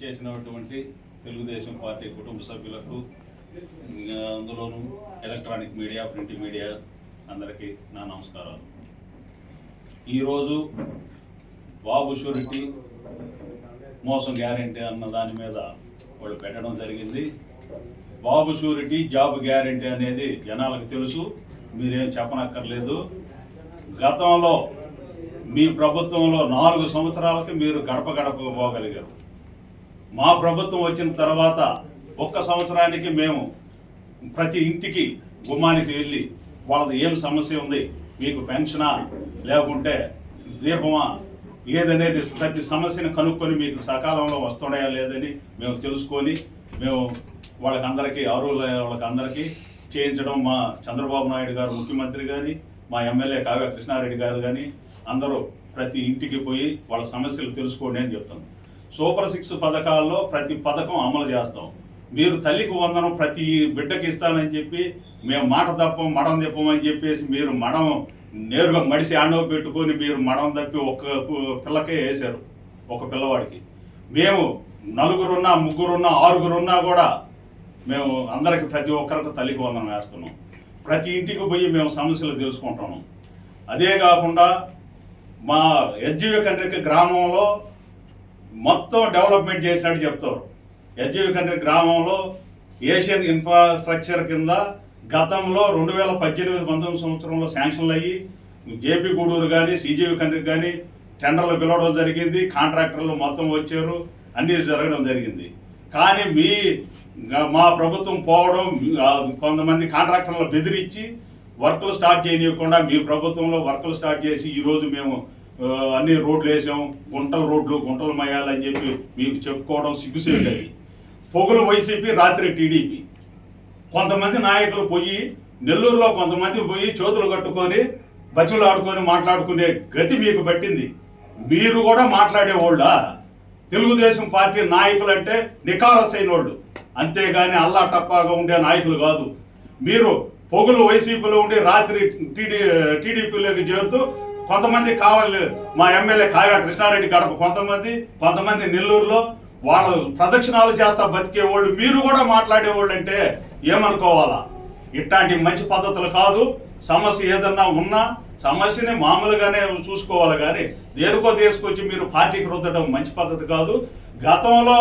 ఇచ్చేసినటువంటి తెలుగుదేశం పార్టీ కుటుంబ సభ్యులకు అందులోనూ ఎలక్ట్రానిక్ మీడియా ప్రింట్ మీడియా అందరికీ నా నమస్కారాలు. ఈరోజు బాబు షూరిటీ మోసం గ్యారెంటీ అన్న దాని మీద వాళ్ళు పెట్టడం జరిగింది. బాబు షూరిటీ జాబ్ గ్యారెంటీ అనేది జనాలకు తెలుసు మీరేం చెప్పనక్కర్లేదు. గతంలో మీ ప్రభుత్వంలో నాలుగు సంవత్సరాలకి మీరు గడప గడపకు పోగలిగారు. మా ప్రభుత్వం వచ్చిన తర్వాత ఒక్క సంవత్సరానికి మేము ప్రతి ఇంటికి గుమ్మానికి వెళ్ళి వాళ్ళది ఏం సమస్య ఉంది మీకు పెన్షనా లేకుంటే దీపమా ఏదనేది ప్రతి సమస్యను కనుక్కొని మీకు సకాలంలో వస్తున్నాయా లేదని మేము తెలుసుకొని మేము వాళ్ళకందరికీ అరువుల వాళ్ళకందరికీ చేయించడం మా చంద్రబాబు నాయుడు గారు ముఖ్యమంత్రి కానీ మా ఎమ్మెల్యే కావ్య కృష్ణారెడ్డి గారు కానీ అందరూ ప్రతి ఇంటికి పోయి వాళ్ళ సమస్యలు తెలుసుకోండి అని చెప్తున్నాం. సూపర్ సిక్స్ పథకాల్లో ప్రతి పథకం అమలు చేస్తాం. మీరు తల్లికి వందనం ప్రతి బిడ్డకి ఇస్తానని చెప్పి మేము మాట తప్పం మడం తిప్పమని చెప్పేసి మీరు మడం నేరుగా మడిసి ఆండవ పెట్టుకొని మీరు మడం తప్పి ఒక్క పిల్లకే వేశారు ఒక పిల్లవాడికి. మేము నలుగురున్నా ముగ్గురున్నా ఆరుగురున్నా కూడా మేము అందరికి ప్రతి ఒక్కరికి తల్లికి వందనం వేస్తున్నాం. ప్రతి ఇంటికి పోయి మేము సమస్యలు తెలుసుకుంటున్నాం. అదే కాకుండా మా యజ్జీవ కండ్రిక గ్రామంలో మొత్తం డెవలప్మెంట్ చేసినట్టు చెప్తారు. ఎస్జీవి కండ్రి గ్రామంలో ఏషియన్ ఇన్ఫ్రాస్ట్రక్చర్ కింద గతంలో రెండు వేల పద్దెనిమిది పంతొమ్మిది సంవత్సరంలో శాంక్షన్లు అయ్యి జేపీ గూడూరు కానీ సిజీవి కండ్రికి కానీ టెండర్లు పిలవడం జరిగింది. కాంట్రాక్టర్లు మొత్తం వచ్చారు. అన్నీ జరగడం జరిగింది. కానీ మీ మా ప్రభుత్వం పోవడం కొంతమంది కాంట్రాక్టర్లు బెదిరించి వర్కులు స్టార్ట్ చేయనివ్వకుండా మీ ప్రభుత్వంలో వర్కులు స్టార్ట్ చేసి ఈరోజు మేము అన్ని రోడ్లు వేసాం గుంటల రోడ్లు గుంటలు మయాలని చెప్పి మీకు చెప్పుకోవడం సిగ్గుసేటది పొగులు వైసీపీ రాత్రి టీడీపీ. కొంతమంది నాయకులు పోయి నెల్లూరులో కొంతమంది పోయి చేతులు కట్టుకొని బచ్చులు ఆడుకొని మాట్లాడుకునే గతి మీకు పట్టింది. మీరు కూడా మాట్లాడేవాళ్ళా? తెలుగుదేశం పార్టీ నాయకులు అంటే నికారసైన వాళ్ళు అంతేగాని అల్లా టప్పాగా ఉండే నాయకులు కాదు. మీరు పొగులు వైసీపీలో ఉండి రాత్రి టీడీ టీడీపీలోకి చేరుతూ కొంతమంది కావాలి మా ఎమ్మెల్యే కాగా కృష్ణారెడ్డి గడప కొంతమంది కొంతమంది నెల్లూరులో వాళ్ళు ప్రదక్షిణాలు చేస్తా బతికే వాళ్ళు మీరు కూడా మాట్లాడేవాళ్ళు అంటే ఏమనుకోవాలా? ఇట్లాంటి మంచి పద్ధతులు కాదు. సమస్య ఏదన్నా ఉన్నా సమస్యని మామూలుగానే చూసుకోవాలి కానీ దేనికో తీసుకొచ్చి మీరు పార్టీకి రుద్దడం మంచి పద్ధతి కాదు. గతంలో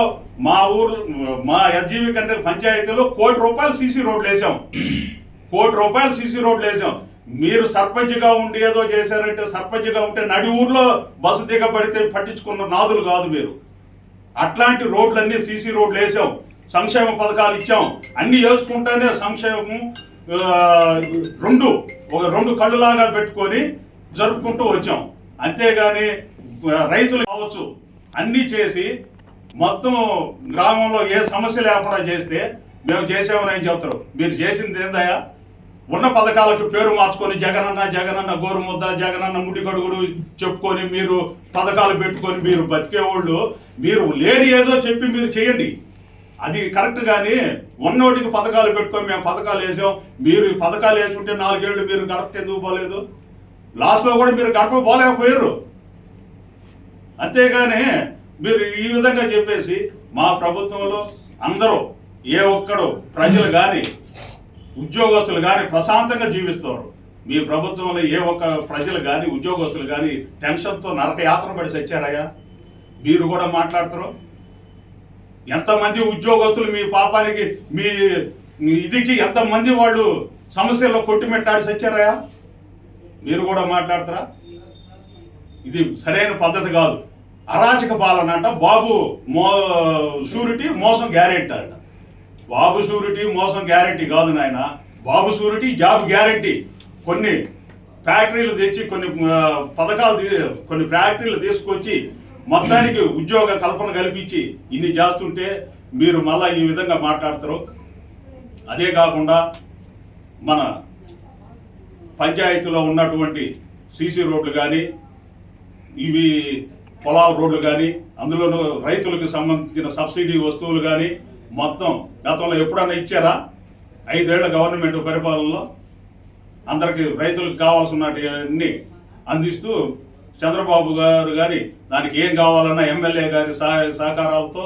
మా ఊరు మా ఎస్జీవి కంటే పంచాయతీలో కోటి రూపాయలు సీసీ రోడ్లు వేసాం. కోటి రూపాయలు సీసీ రోడ్లు వేసాం. మీరు సర్పంచ్గా ఉండి ఏదో చేశారంటే సర్పంచ్గా ఉంటే నడి ఊర్లో బస్సు దిగబడితే పట్టించుకున్న నాదులు కాదు మీరు. అట్లాంటి రోడ్లన్నీ సీసీ రోడ్లు వేసాం. సంక్షేమ పథకాలు ఇచ్చాం. అన్ని వేసుకుంటేనే సంక్షేమం రెండు ఒక రెండు కళ్ళులాగా పెట్టుకొని జరుపుకుంటూ వచ్చాం. అంతేగాని రైతులు కావచ్చు అన్నీ చేసి మొత్తం గ్రామంలో ఏ సమస్య లేకుండా చేస్తే మేము చేసామని చెప్తారు. మీరు చేసింది ఏందయ్యా? ఉన్న పథకాలకు పేరు మార్చుకొని జగనన్న జగనన్న గోరుముద్ద జగనన్న ముడిగడుగుడు చెప్పుకొని మీరు పథకాలు పెట్టుకొని మీరు బతికేవాళ్ళు మీరు లేని ఏదో చెప్పి మీరు చేయండి. అది కరెక్ట్ కానీ ఉన్నోటికి పథకాలు పెట్టుకొని మేము పథకాలు వేసాం. మీరు ఈ పథకాలు వేసుకుంటే నాలుగేళ్ళు మీరు గడపకెందుకు పోలేదు? లాస్ట్లో కూడా మీరు గడప పోలేకపోయారు. అంతేగాని మీరు ఈ విధంగా చెప్పేసి మా ప్రభుత్వంలో అందరూ ఏ ఒక్కడు ప్రజలు కానీ ఉద్యోగస్తులు కానీ ప్రశాంతంగా జీవిస్తారు. మీ ప్రభుత్వంలో ఏ ఒక్క ప్రజలు కానీ ఉద్యోగస్తులు కానీ టెన్షన్తో నరకయాత్ర పడి చచ్చారయ్యా మీరు కూడా మాట్లాడతారు? ఎంతమంది ఉద్యోగస్తులు మీ పాపానికి మీ ఇదికి ఎంతమంది వాళ్ళు సమస్యల్లో కొట్టుమెట్టాడి చచ్చారయ్యా మీరు కూడా మాట్లాడతారా? ఇది సరైన పద్ధతి కాదు. అరాచక పాలన అంట. బాబు మో షూరిటీ మోసం గ్యారెంటీ అంట. బాబు షూరిటీ మోసం గ్యారెంటీ కాదు నాయన. బాబు షూరిటీ జాబ్ గ్యారెంటీ. కొన్ని ఫ్యాక్టరీలు తెచ్చి కొన్ని పథకాలు కొన్ని ఫ్యాక్టరీలు తీసుకొచ్చి మొత్తానికి ఉద్యోగ కల్పన కల్పించి ఇన్ని చేస్తుంటే మీరు మళ్ళా ఈ విధంగా మాట్లాడతారు. అదే కాకుండా మన పంచాయతీలో ఉన్నటువంటి సీసీ రోడ్లు కానీ ఇవి పొలాల రోడ్లు కానీ అందులోనూ రైతులకు సంబంధించిన సబ్సిడీ వస్తువులు కానీ మొత్తం గతంలో ఎప్పుడన్నా ఇచ్చారా? ఐదేళ్ళ గవర్నమెంట్ పరిపాలనలో అందరికి రైతులకు కావాల్సినవన్నీ అందిస్తూ చంద్రబాబు గారు కానీ దానికి ఏం కావాలన్నా ఎమ్మెల్యే గారి సహాయ సహకారాలతో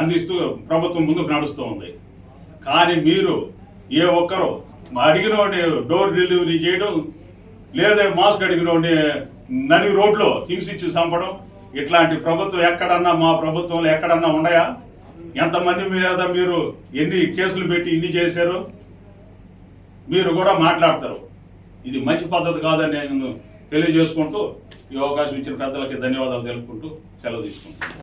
అందిస్తూ ప్రభుత్వం ముందుకు నడుస్తూ ఉంది. కానీ మీరు ఏ ఒక్కరు అడిగిన డోర్ డెలివరీ చేయడం లేదా మాస్క్ అడిగిన నడి రోడ్లో హింసించి చంపడం ఇట్లాంటి ప్రభుత్వం ఎక్కడన్నా మా ప్రభుత్వంలో ఎక్కడన్నా ఉన్నాయా? ఎంతమంది మీద మీరు ఎన్ని కేసులు పెట్టి ఇన్ని చేశారు? మీరు కూడా మాట్లాడతారు. ఇది మంచి పద్ధతి కాదని నేను తెలియజేసుకుంటూ ఈ అవకాశం ఇచ్చిన పెద్దలకి ధన్యవాదాలు తెలుపుకుంటూ సెలవు తీసుకుంటాను